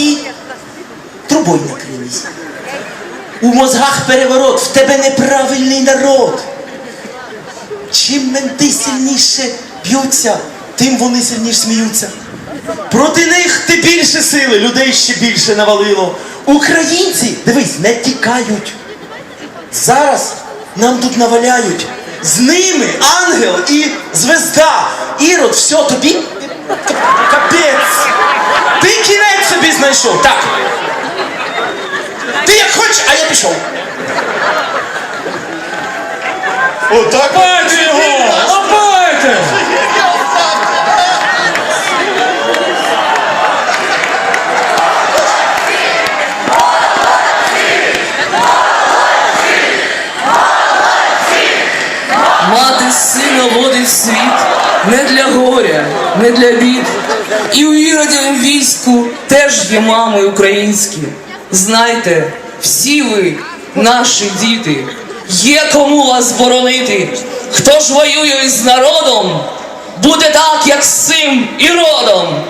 всі трубою накрились. У мозгах переворот, в тебе неправильний народ. Чим менти сильніше б'ються, тим вони сильніше сміються. Проти них ти більше сили, людей ще більше навалило. Українці, дивись, не тікають. Зараз нам тут наваляють. З ними ангел і звезда. Ірод, все, тобі капець. Ти знайшов. Так. Ти як хочеш, а я пішов. Лапайте його! Лапайте! Мати сина водить світ не для горя, не для бід. І у іродям війську теж є мами українські. Знайте, всі ви, наші діти, є кому вас боронити. Хто ж воює із народом, буде так, як з цим іродом.